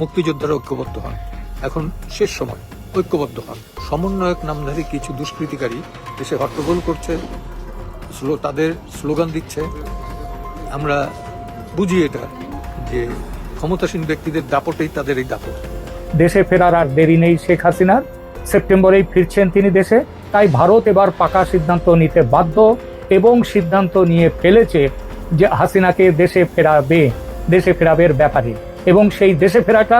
মুক্তিযোদ্ধারা ঐক্যবদ্ধ হন। এখন শেষ সময়। ঐক্যবদ্ধ হন। সমন্বয়ক নামধারী কিছু দুষ্কৃতিকারী দেশে হট্টগোল করছে। তাদের স্লোগান দিচ্ছে। আমরা বুঝি এটা, যে ক্ষমতাসীন ব্যক্তিদের দাপটেই তাদের এই দাপট। দেশে ফেরার আর দেরি নেই শেখ হাসিনার। সেপ্টেম্বরেই ফিরছেন তিনি দেশে। তাই ভারত এবার পাকা সিদ্ধান্ত নিতে বাধ্য এবং সিদ্ধান্ত নিয়ে ফেলেছে যে হাসিনাকে দেশে ফেরাবে দেশে ফেরাবের ব্যাপারে। এবং সেই দেশে ফেরাটা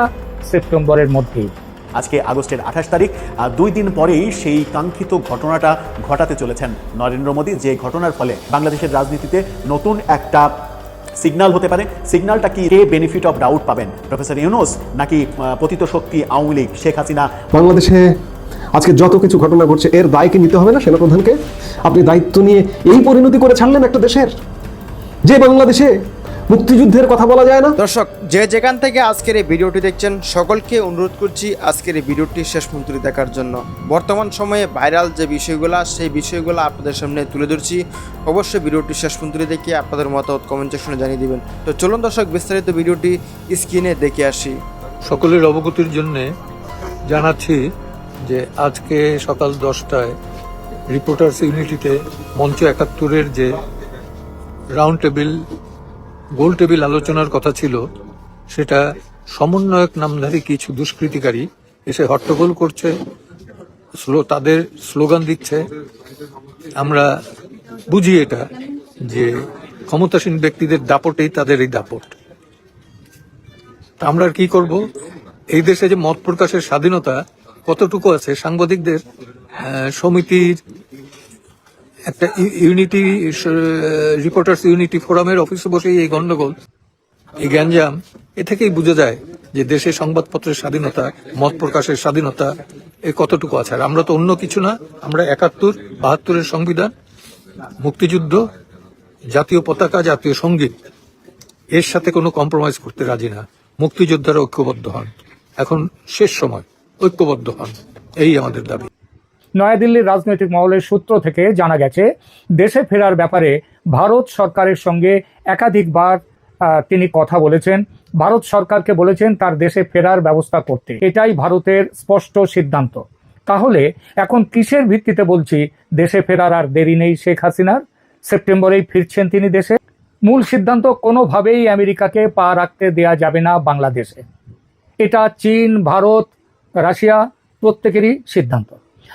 সেপ্টেম্বরের মধ্যেই। আজকে আগস্টের আঠাশ তারিখ আর দুই দিন পরেই সেই কাঙ্ক্ষিত ঘটনাটা ঘটাতে চলেছেন নরেন্দ্র মোদী যে ঘটনার ফলে বাংলাদেশের রাজনীতিতে নতুন একটা সিগনাল হতে পারে। সিগনালটা কি কে বেনিফিট অফ ডাউট পাবেন প্রফেসর ইউনুস নাকি পতিত শক্তি আওয়ামী লীগ শেখ হাসিনা? বাংলাদেশে আজকে যত কিছু ঘটনা ঘটছে এর দায় কি নিতে হবে না সেনাপ্রধানকে? আপনি দায়িত্ব নিয়ে এই পরিণতি করে ছাড়লেন একটা দেশের? যে বাংলাদেশে মুক্তিযুদ্ধের কথা বলা যায় না? দর্শক যে যেখান থেকে আজকের এই ভিডিওটি দেখছেন সকলকে অনুরোধ করছি আজকের এই ভিডিওটি শেষ মন্ত্রী দেখার জন্য। বর্তমান সময়ে ভাইরাল যে বিষয়গুলো সেই বিষয়গুলো আপনাদের সামনে তুলে ধরছি। অবশ্যই ভিডিওটি শেষ মন্ত্রী দেখে আপনাদের মতামত কমেন্ট সেকশনে জানিয়ে দিবেন। তো চলুন দর্শক বিস্তারিত ভিডিওটি স্ক্রিনে দেখে আসি। সকলের অবগতির জন্য জানাচ্ছি যে আজকে সকাল দশটায় রিপোর্টার্স ইউনিটিতে মঞ্চ একাত্তরের যে রাউন্ড টেবিল গোল টেবিল আলোচনার কথা ছিল, সেটা সমন্বয়ক নামধারী কিছু দুষ্কৃতিকারী এসে হট্টগোল করছে তাদের স্লোগান দিচ্ছে। আমরা বুঝি এটা, যে ক্ষমতাসীন ব্যক্তিদের দাপটেই তাদের এই দাপট। আমরা কি করব? এই দেশে যে মত প্রকাশের স্বাধীনতা কতটুকু আছে? সাংবাদিকদের সমিতির একটা ইউ- ইউনিটি রিপোর্টার্স ইউনিটি ফোরামের অফিসে বসেই এই গন্ডগোল, এই গ্যাঞ্জাম, এ থেকেই বোঝা যায় যে দেশে সংবাদপত্রের স্বাধীনতা, মত প্রকাশের স্বাধীনতা, এ কতটুকু আছে। আর আমরা তো অন্য কিছু না, আমরা একাত্তর, বাহাত্তরের সংবিধান, মুক্তিযুদ্ধ, জাতীয় পতাকা, জাতীয় সংগীত, এর সাথে কোনো কম্প্রোমাইজ করতে রাজি না। মুক্তিযোদ্ধারা ঐক্যবদ্ধ হন। এখন শেষ সময়, ঐক্যবদ্ধ হন। এই আমাদের দাবি। নয়াদিল্লির রাজনৈতিক মহলের সূত্র থেকে জানা গেছে, দেশে ফেরার ব্যাপারে ভারত সরকারের সঙ্গে একাধিকবার তিনি কথা বলেছেন। ভারত সরকারকে বলেছেন তার দেশে ফেরার ব্যবস্থা করতে। এটাই ভারতের স্পষ্ট সিদ্ধান্ত। তাহলে এখন কিসের ভিত্তিতে বলছি দেশে ফেরার আর দেরি নেই শেখ হাসিনার? সেপ্টেম্বরেই ফিরছেন তিনি দেশে। মূল সিদ্ধান্ত কোনোভাবেই আমেরিকাকে পা রাখতে দেয়া যাবে না বাংলাদেশে। এটা চীন, ভারত, রাশিয়া প্রত্যেকেরই সিদ্ধান্ত।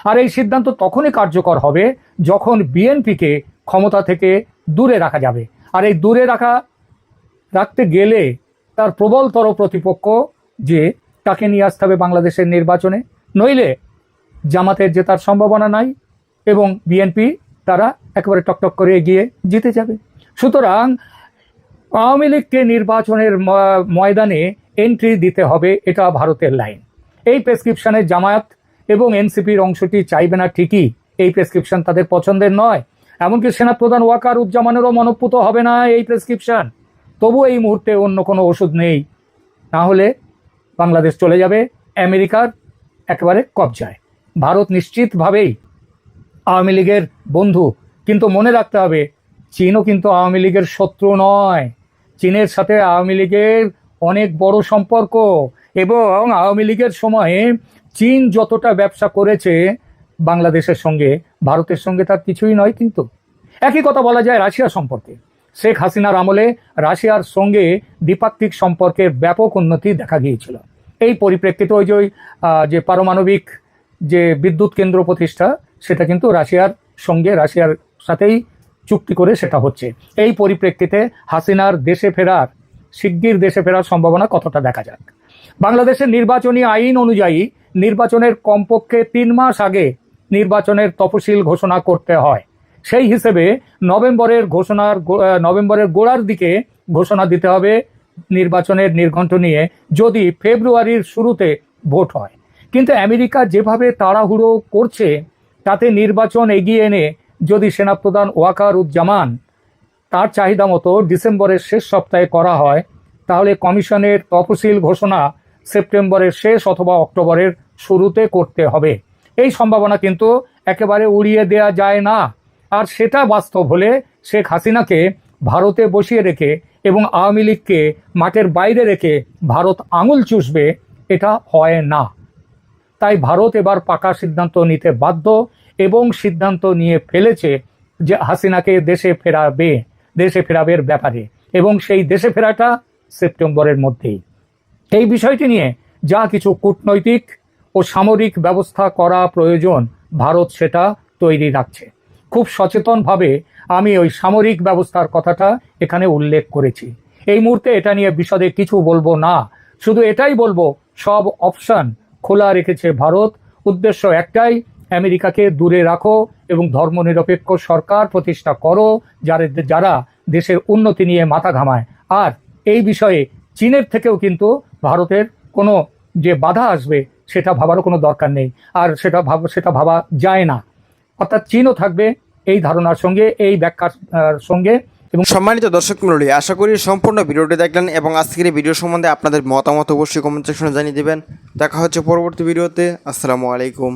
আর এই সিদ্ধান্ত তখনই কার্যকর হবে যখন বিএনপিকে ক্ষমতা থেকে দূরে রাখা যাবে। আর এই দূরে রাখা, রাখতে গেলে তার প্রবলতর প্রতিপক্ষ যে তাকে নিয়ে আসতে হবে বাংলাদেশের নির্বাচনে, নইলে জামাতের জেতার সম্ভাবনা নাই এবং বিএনপি তারা একেবারে টকটক করে এগিয়ে জিতে যাবে। সুতরাং আওয়ামী লীগকে নির্বাচনের ময়দানে এন্ট্রি দিতে হবে, এটা ভারতের লাইন এই প্রেসক্রিপশনে জামায়াত এবং এনসিপির অংশটি চাইবে না ঠিকই। এই প্রেসক্রিপশন তাদের পছন্দের নয়। এমনকি সেনাপ্রধান ওয়াকার উজ্জামানেরও মনপ্পুত হবে না এই প্রেসক্রিপশন তবু এই মুহূর্তে অন্য কোনো ওষুধ নেই। না হলে বাংলাদেশ চলে যাবে আমেরিকার একেবারে কবজায়। ভারত নিশ্চিতভাবেই আওয়ামী লীগের বন্ধু। কিন্তু মনে রাখতে হবে, চীনও কিন্তু আওয়ামী লীগের শত্রু নয়। চীনের সাথে আওয়ামী লীগের অনেক বড় সম্পর্ক। এবং আওয়ামী লীগের সময়ে চীন যতটা ব্যবসা করেছে বাংলাদেশের সঙ্গে, ভারতের সঙ্গে তার কিছুই নয় কিন্তু। একই কথা বলা যায় রাশিয়া সম্পর্কে। শেখ হাসিনার আমলে রাশিয়ার সঙ্গে দ্বিপাক্ষিক সম্পর্কের ব্যাপক উন্নতি দেখা গিয়েছিল। এই পরিপ্রেক্ষিতে ওই যে যে পারমাণবিক যে বিদ্যুৎ কেন্দ্র প্রতিষ্ঠা, সেটা কিন্তু রাশিয়ার সঙ্গে, রাশিয়ার সাথেই চুক্তি করে সেটা হচ্ছে। এই পরিপ্রেক্ষিতে হাসিনার দেশে ফেরার, শিগগির দেশে ফেরার সম্ভাবনা কতটা দেখা যাক। বাংলাদেশের নির্বাচনী আইন অনুযায়ী নির্বাচনের কমপক্ষে তিন মাস আগে নির্বাচনের তফসিল ঘোষণা করতে হয়। সেই হিসেবে নভেম্বরের ঘোষণার নভেম্বরের গোড়ার দিকে ঘোষণা দিতে হবে নির্বাচনের নির্ঘণ্ট নিয়ে, যদি ফেব্রুয়ারির শুরুতে ভোট হয়। কিন্তু আমেরিকা যেভাবে তাড়াহুড়ো করছে, তাতে নির্বাচন এগিয়ে এনে যদি সেনাপ্রধান ওয়াকার উজ্জামান তার চাহিদা মতো ডিসেম্বরের শেষ সপ্তাহে করা হয় তাহলে কমিশনের তফসিল ঘোষণা সেপ্টেম্বরের শেষ অথবা অক্টোবরের শুরুতে করতে হবে। এই সম্ভাবনা কিন্তু একেবারে উড়িয়ে দেয়া যায় না। আর সেটা বাস্তব হলে শেখ হাসিনাকে ভারতে বসিয়ে রেখে এবং আওয়ামী লীগকে মাঠের বাইরে রেখে ভারত আঙুল চুষবে, এটা হয় না। তাই ভারত এবার পাকা সিদ্ধান্ত নিতে বাধ্য এবং সিদ্ধান্ত নিয়ে ফেলেছে যে হাসিনাকে দেশে ফেরাবে, দেশে ফেরাবের ব্যাপারে। এবং সেই দেশে ফেরাটা সেপ্টেম্বরের মধ্যেই। এই বিষয়টি নিয়ে যা কিছু কূটনৈতিক ও সামরিক ব্যবস্থা করা প্রয়োজন, ভারত সেটা তৈরি রাখছে। খুব সচেতনভাবে আমি ওই সামরিক ব্যবস্থার কথাটা এখানে উল্লেখ করেছি। এই মুহূর্তে এটা নিয়ে বিশদে কিছু বলব না। শুধু এটাই বলব, সব অপশন খোলা রেখেছে ভারত। উদ্দেশ্য একটাই, আমেরিকাকে দূরে রাখো এবং ধর্মনিরপেক্ষ সরকার প্রতিষ্ঠা করো যারা যারা দেশের উন্নতি নিয়ে মাথা ঘামায়। আর এই বিষয়ে চীনের থেকেও কিন্তু ভারতের কোনো যে বাধা আসবে, সেটা ভাবারও কোনো দরকার নেই। আর সেটা ভাব, সেটা ভাবা যায় না। অর্থাৎ চীনও থাকবে এই ধারণার সঙ্গে, এই ব্যাখ্যার সঙ্গে এবং সম্মানিত দর্শক মণ্ডলী, আশা করি সম্পূর্ণ ভিডিওটি দেখলেন এবং আজকের এই ভিডিও সম্বন্ধে আপনাদের মতামত অবশ্যই কমেন্ট সেকশনে জানিয়ে দেবেন। দেখা হচ্ছে পরবর্তী ভিডিওতে। আসসালামু আলাইকুম।